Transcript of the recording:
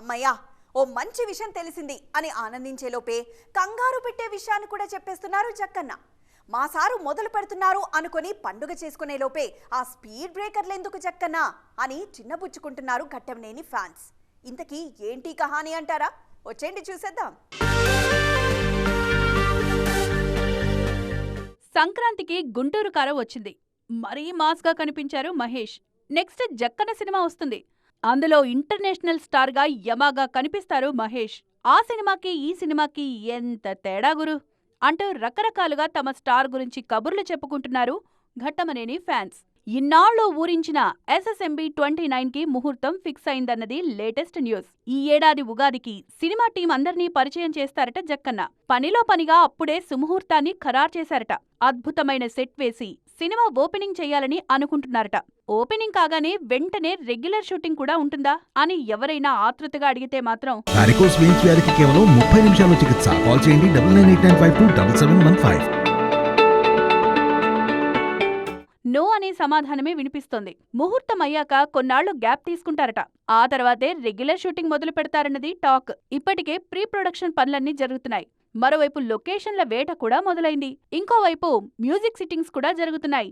అమ్మయ్యా ఓ మంచి విషయం తెలిసింది అని ఆనందించేలోపే కంగారు పెట్టే విషయాన్ని కూడా చెప్పేస్తున్నారు జక్కన్న. మా సారు మొదలు పెడుతున్నారు అనుకొని పండుగ చేసుకునే లోపే ఆ స్పీడ్ బ్రేకర్లు ఎందుకు జక్కన్న అని చిన్నబుచ్చుకుంటున్నారు ఘట్టంనేని ఫ్యాన్స్. ఇంతకీ ఏంటి కహాని అంటారా? వచ్చేయండి చూసేద్దాం. సంక్రాంతికి గుంటూరు కార వచ్చింది. మరీ మాస్గా కనిపించారు మహేష్. నెక్స్ట్ జక్కన సినిమా వస్తుంది. అందులో ఇంటర్నేషనల్ స్టార్గా యమాగా కనిపిస్తారు మహేష్. ఆ సినిమాకి ఈ సినిమాకి ఎంత తేడా గురు? అంటూ రకరకాలుగా తమ స్టార్ గురించి కబుర్లు చెప్పుకుంటున్నారు ఘట్టమనేని ఫ్యాన్స్. ఇన్నాళ్ళు ఊరించిన ఎస్ఎస్ఎంబి ట్వంటీ నైన్కి ముహూర్తం ఫిక్స్ అయిందన్నది లేటెస్ట్ న్యూస్. ఈ ఏడాది ఉగాదికి సినిమా టీం అందర్నీ పరిచయం చేస్తారట జక్కన్న. పనిలో పనిగా అప్పుడే సుముహూర్తాన్ని ఖరారు చేశారట. అద్భుతమైన సెట్ వేసి సినిమా ఓపెనింగ్ చేయాలని అనుకుంటున్నారట. ఓపెనింగ్ కాగానే వెంటనే రెగ్యులర్ షూటింగ్ కూడా ఉంటుందా అని ఎవరైనా ఆతృతగా అడిగితే మాత్రం కేవలం ముప్పై నిమిషాల్లో చికిత్స. కాల్ చేయండి double nine eight nine five two double seven one five. No అనే సమాధానమే వినిపిస్తోంది. ముహూర్తం అయ్యాక కొన్నాళ్ళు గ్యాప్ తీసుకుంటారట. ఆ తర్వాతే రెగ్యులర్ షూటింగ్ మొదలు పెడతారన్నది టాక్. ఇప్పటికే ప్రీ ప్రొడక్షన్ పనులన్నీ జరుగుతున్నాయి. మరోవైపు లొకేషన్ల వేట కూడా మొదలైంది. ఇంకోవైపు మ్యూజిక్ సిట్టింగ్స్ కూడా జరుగుతున్నాయి.